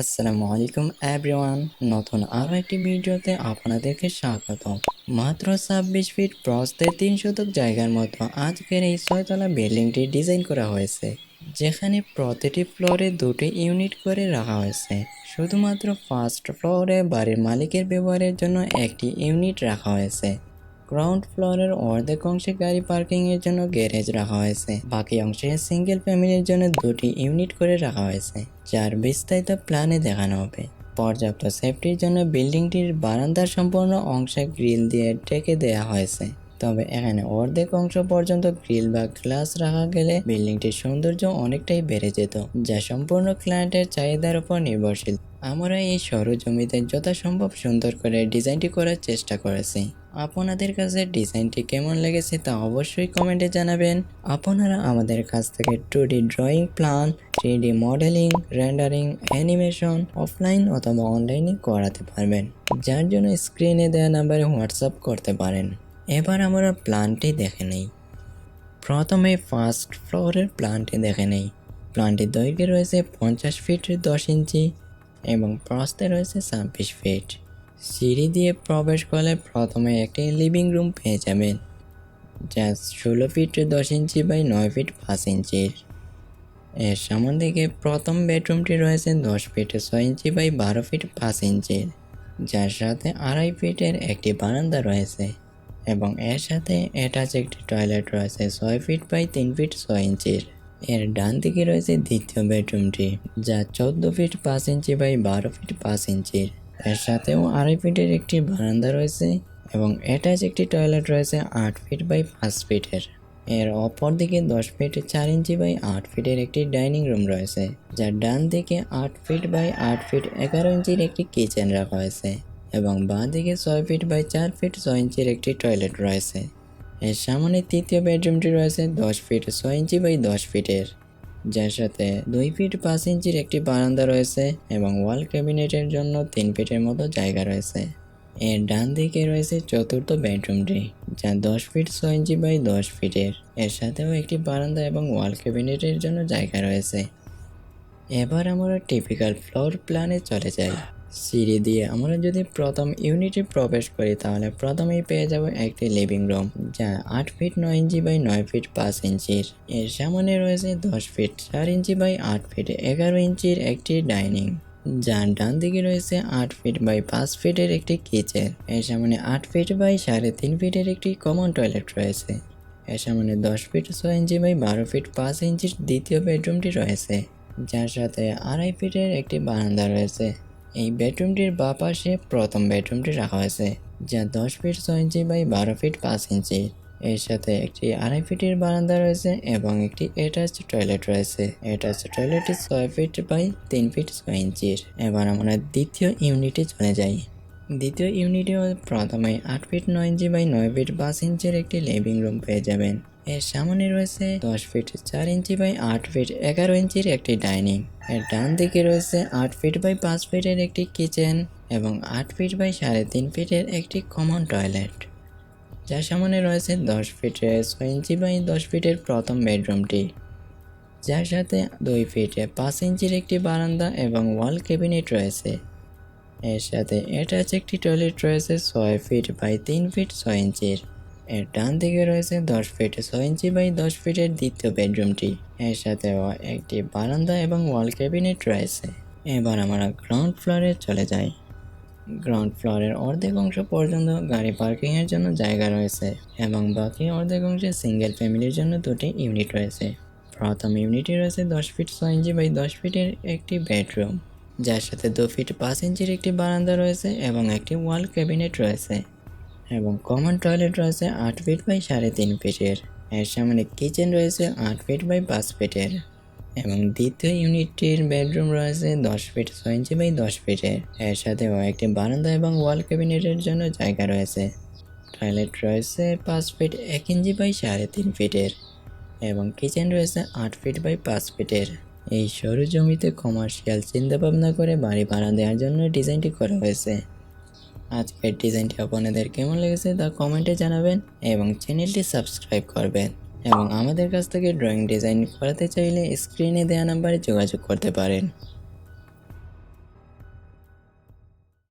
আসসালামু আলাইকুম এভরিওয়ান। নতুন আরও একটি ভিডিওতে আপনাদেরকে স্বাগত। মাত্র ছাব্বিশ ফিট প্রস্তে তিন শতক জায়গার মতো আজকের এই ছয়তলা বিল্ডিংটি ডিজাইন করা হয়েছে, যেখানে প্রতিটি ফ্লোরে দুটি ইউনিট করে রাখা হয়েছে। শুধুমাত্র ফার্স্ট ফ্লোরে বাড়ির মালিকের ব্যবহারের জন্য একটি ইউনিট রাখা হয়েছে। গ্রাউন্ড ফ্লোরের অর্ধেক অংশে গাড়ি পার্কিং এর জন্য গ্যারেজ রাখা হয়েছে। বাকি অংশে সিঙ্গেল ফ্যামিলির জন্য দুটি ইউনিট করে রাখা হয়েছে, যার বিস্তারিত প্ল্যানে দেখানো হবে। পর্যাপ্ত সেফটির জন্য বিল্ডিংটির বারান্দার সম্পূর্ণ অংশে গ্রিল দিয়ে ঢেকে দেওয়া হয়েছে। তবে এখানে অর্ধেক অংশ পর্যন্ত গ্রিল বা গ্লাস রাখা গেলে বিল্ডিংটির সৌন্দর্য অনেকটাই বেড়ে যেত, যা সম্পূর্ণ ক্লায়েন্টের চাহিদার উপর নির্ভরশীল। আমরা এই সরু জমিতে যথাসম্ভব সুন্দর করে ডিজাইনটি করার চেষ্টা করেছি। আপনাদের কাছে ডিজাইনটি কেমন লেগেছে তা অবশ্যই কমেন্টে জানাবেন। আপনারা আমাদের কাছ থেকে two D drawing plan three D modelling rendering animation offline অথবা অনলাইনে করাতে পারবেন। যার জন্য স্ক্রিনে দেওয়া নাম্বারে হোয়াটসঅ্যাপ করতে পারেন। এবার আমরা প্ল্যানটি দেখে নেই। প্রথমে ফার্স্ট ফ্লোরের প্ল্যানটি দেখে নেই। প্ল্যানটির দৈর্ঘ্যে রয়েছে পঞ্চাশ ফিট দশ ইঞ্চি এবং প্রস্থে রয়েছে ছাব্বিশ ফিট সিঁড়ি দিয়ে প্রবেশ করলে প্রথমে একটি লিভিং রুম পেয়ে যাবেন, যা ষোলো ফিট দশ ইঞ্চি বাই নয় ফিট পাঁচ ইঞ্চির এর সামন দিকে প্রথম বেডরুমটি রয়েছে দশ ফিট ছয় ইঞ্চি বাই বারো ফিট পাঁচ ইঞ্চির যার সাথে আড়াই ফিটের একটি বারান্দা রয়েছে। এবং এর সাথে অ্যাটাচ একটি টয়লেট রয়েছে ছয় ফিট বাই তিন ফিট ছয় ইঞ্চির। এর ডান দিকে রয়েছে দ্বিতীয় বেডরুমটি যা চোদ্দ ফিট পাঁচ ইঞ্চি বাই বারো ফিট পাঁচ ইঞ্চির। এর সাথেও আড়াই ফিটের একটি বারান্দা রয়েছে এবং অ্যাটাচ একটি টয়লেট রয়েছে আট ফিট বাই পাঁচ ফিটের এর অপর দিকে দশ ফিট চার ইঞ্চি বাই আট ফিটের একটি ডাইনিং রুম রয়েছে, যার ডান দিকে আট ফিট বাই আট ফিট এগারো ইঞ্চির একটি কিচেন রাখা হয়েছে। এবং বাঁ দিকে ছয় ফিট বাই চার ফিট ছয় ইঞ্চির একটি টয়লেট রয়েছে। এর সামনে তৃতীয় বেডরুমটি রয়েছে দশ ফিট ছয় ইঞ্চি বাই দশ ফিটের। যার সাথে দুই ফিট পাঁচ ইঞ্চির একটি বারান্দা রয়েছে এবং ওয়াল ক্যাবিনেটের জন্য তিন ফিটের মতো জায়গা রয়েছে। এর ডান দিকে রয়েছে চতুর্থ বেডরুমটি, যা দশ ফিট ছয় ইঞ্চি বাই দশ ফিটের। এর সাথেও একটি বারান্দা এবং ওয়াল ক্যাবিনেটের জন্য জায়গা রয়েছে। এবার আমরা টিপিক্যাল ফ্লোর প্ল্যানে চলে যাই। সিঁড়ি দিয়ে আমরা যদি প্রথম ইউনিটে প্রবেশ করি, তাহলে প্রথমেই পেয়ে যাব একটি লিভিং রুম যা আট ফিট নয় ইঞ্চি বাই নয় ফিট পাঁচ ইঞ্চির। এর সামনে রয়েছে দশ ফিট চার ইঞ্চি বাই আট ফিট এগারো ইঞ্চির একটি ডাইনিং যার ডান দিকে রয়েছে আট ফিট বাই পাঁচ ফিটের একটি কিচেন এর সামনে আট ফিট বাই সাড়ে তিন ফিটের একটি কমন টয়লেট রয়েছে। এর সামনে দশ ফিট ছয় ইঞ্চি বাই বারো ফিট পাঁচ ইঞ্চির দ্বিতীয় বেডরুমটি রয়েছে, যার সাথে আড়াই ফিটের একটি বারান্দা রয়েছে। এই বেডরুমটির বাঁ পাশে প্রথম বেডরুমটি রাখা হয়েছে, যা দশ ফিট ছয় ইঞ্চি বাই বারো ফিট পাঁচ ইঞ্চি এর সাথে একটি আড়াই ফিটের বারান্দা রয়েছে এবং একটি অ্যাটাচ টয়লেট রয়েছে। অ্যাটাচ টয়লেটটি ছয় ফিট বাই তিন ফিট ছয় ইঞ্চির এবার আমরা দ্বিতীয় ইউনিটে চলে যাই। দ্বিতীয় ইউনিটে প্রথমে আট ফিট নয় ইঞ্চি বাই নয় ফিট পাঁচ ইঞ্চির একটি লিভিং রুম পেয়ে যাবেন। এর সামনে রয়েছে দশ ফিট চার ইঞ্চি বাই আট ফিট এগারো ইঞ্চির একটি ডাইনিং এর ডান দিকে রয়েছে আট ফিট বাই পাঁচ ফিটের একটি কিচেন এবং আট ফিট বাই সাড়ে তিন ফিটের একটি কমন টয়লেট যার সামনে রয়েছে দশ ফিটে ছয় ইঞ্চি বাই দশ ফিটের প্রথম বেডরুমটি। যার সাথে দুই ফিটে পাঁচ ইঞ্চির একটি বারান্দা এবং ওয়াল ক্যাবিনেট রয়েছে। এর সাথে অ্যাটাচ একটি টয়লেট রয়েছে ছয় ফিট বাই তিন ফিট ছয় ইঞ্চির এর ডান দিকে রয়েছে দশ ফিট ছয় ইঞ্চি বাই দশ ফিটের দ্বিতীয় বেডরুমটি। এর সাথেও একটি বারান্দা এবং ওয়াল ক্যাবিনেট রয়েছে। এবার আমরা গ্রাউন্ড ফ্লোরে চলে যাই। গ্রাউন্ড ফ্লোরের অর্ধেক অংশ পর্যন্ত গাড়ি পার্কিংয়ের জন্য জায়গা রয়েছে এবং বাকি অর্ধেক অংশে সিঙ্গেল ফ্যামিলির জন্য দুটি ইউনিট রয়েছে। প্রথম ইউনিটে রয়েছে দশ ফিট ছয় ইঞ্চি বাই দশ ফিটের একটি বেডরুম। যার সাথে দু ফিট পাঁচ ইঞ্চির একটি বারান্দা রয়েছে এবং একটি ওয়াল ক্যাবিনেট রয়েছে। এবং কমন টয়লেট রয়েছে আট ফিট বাই সাড়ে তিন ফিটের এর সামনে কিচেন রয়েছে আট ফিট বাই পাঁচ ফিটের এবং দ্বিতীয় ইউনিটটির বেডরুম রয়েছে দশ ফিট ছয় ইঞ্চি বাই দশ ফিটের এর সাথেও একটি বারান্দা এবং ওয়াল ক্যাবিনেটের জন্য জায়গা রয়েছে। টয়লেট রয়েছে পাঁচ ফিট এক ইঞ্চি বাই সাড়ে তিন ফিটের এবং কিচেন রয়েছে আট ফিট বাই পাঁচ ফিটের এই সরু জমিতে কমার্শিয়াল চিন্তাভাবনা করে বাড়ি ভাড়া দেওয়ার জন্য ডিজাইনটি করা হয়েছে। আজকের ডিজাইনটি আপনাদের কেমন লেগেছে তা কমেন্টে জানাবেন এবং চ্যানেলটি সাবস্ক্রাইব করবেন এবং আমাদের কাছ থেকে ড্রয়িং ডিজাইন করাতে চাইলে স্ক্রিনে দেওয়া নাম্বারে যোগাযোগ করতে পারেন।